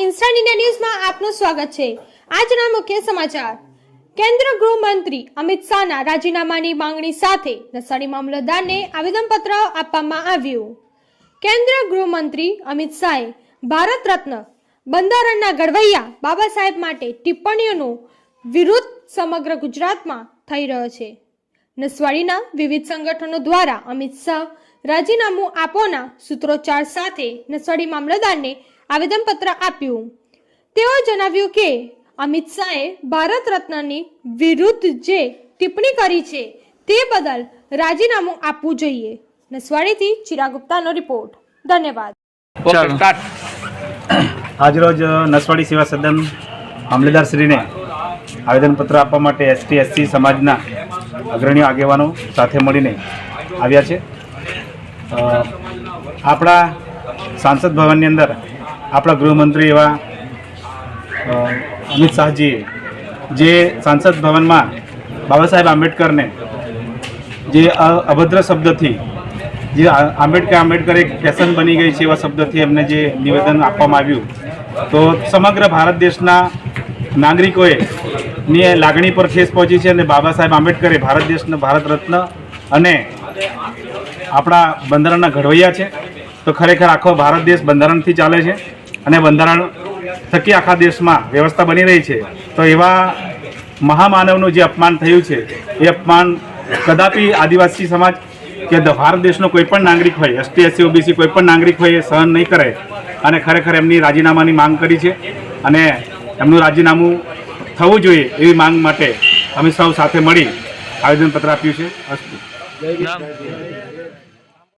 India ન્યૂઝમાં આપનું સ્વાગત છે. આજના મુખ્ય સમાચાર. કેન્દ્ર ગૃહમંત્રી અમિત શાહના રાજીનામાની માંગણી સાથે નસાડી મામલતદારને આવેદનપત્ર આપવામાં આવ્યું. કેન્દ્ર ગૃહમંત્રી અમિત શાહે ભારત રત્ન બંધારણના ઘડવૈયા બાબા સાહેબ માટે ટિપ્પણીઓનો વિરોધ સમગ્ર ગુજરાતમાં થઈ રહ્યો છે. નસવાડીના વિવિધ સંગઠનો દ્વારા અમિત શાહ રાજીનામું આપોના સૂત્રોચ્ચાર સાથે નસવાડી મામલતદારને આવેદનપત્ર આપ્યું. તેઓએ જણાવ્યું કે અમિત શાહે ભારત રત્નની વિરુદ્ધ જે ટિપ્પણી કરી છે તે બદલ રાજીનામું આપવું જોઈએ. નસવાડીથી ચિરાગ ગુપ્તાનો રિપોર્ટ. ધન્યવાદ. આજરોજ નસવાડી સેવા સદન મામલેદારશ્રીને આવેદનપત્ર આપવા માટે એસટી એસસી સમાજના અગ્રણીઓ આગેવાનો સાથે મળીને આવ્યા છે. આપણા સાંસદ ભવનની અંદર આપણા ગૃહમંત્રી એવા અમિત શાહજીએ જે સાંસદ ભવનમાં બાબા સાહેબ આંબેડકરને જે અભદ્ર શબ્દથી, જે આંબેડકર આંબેડકર એક ફેશન બની ગઈ છે એવા શબ્દથી એમને જે નિવેદન આપવામાં આવ્યું. તો સમગ્ર ભારત દેશના નાગરિકોએ ની લાગણી પર ઠેસ પહોંચી છે અને બાબા સાહેબ આંબેડકરે ભારત દેશના ભારત રત્ન અને આપણા બંધારણના ઘડવૈયા છે. તો ખરેખર આખો ભારત દેશ બંધારણથી ચાલે છે અને બંધારણ થકી આખા દેશમાં વ્યવસ્થા બની રહી છે. તો એવા મહામાનવનું જે અપમાન થયું છે, એ અપમાન કદાપી આદિવાસી સમાજ કે ભારત દેશનો કોઈ પણ નાગરિક હોય, એસટી, એસસી, ઓબીસી કોઈ પણ નાગરિક હોય, એ સહન નહીં કરે અને ખરેખર એમની રાજીનામાની માંગ કરી છે અને એમનું રાજીનામું થવું જોઈએ એવી માંગ માટે અમે સૌ સાથે મળી આવેદનપત્ર આપ્યું છે. અસ્તુ. 南。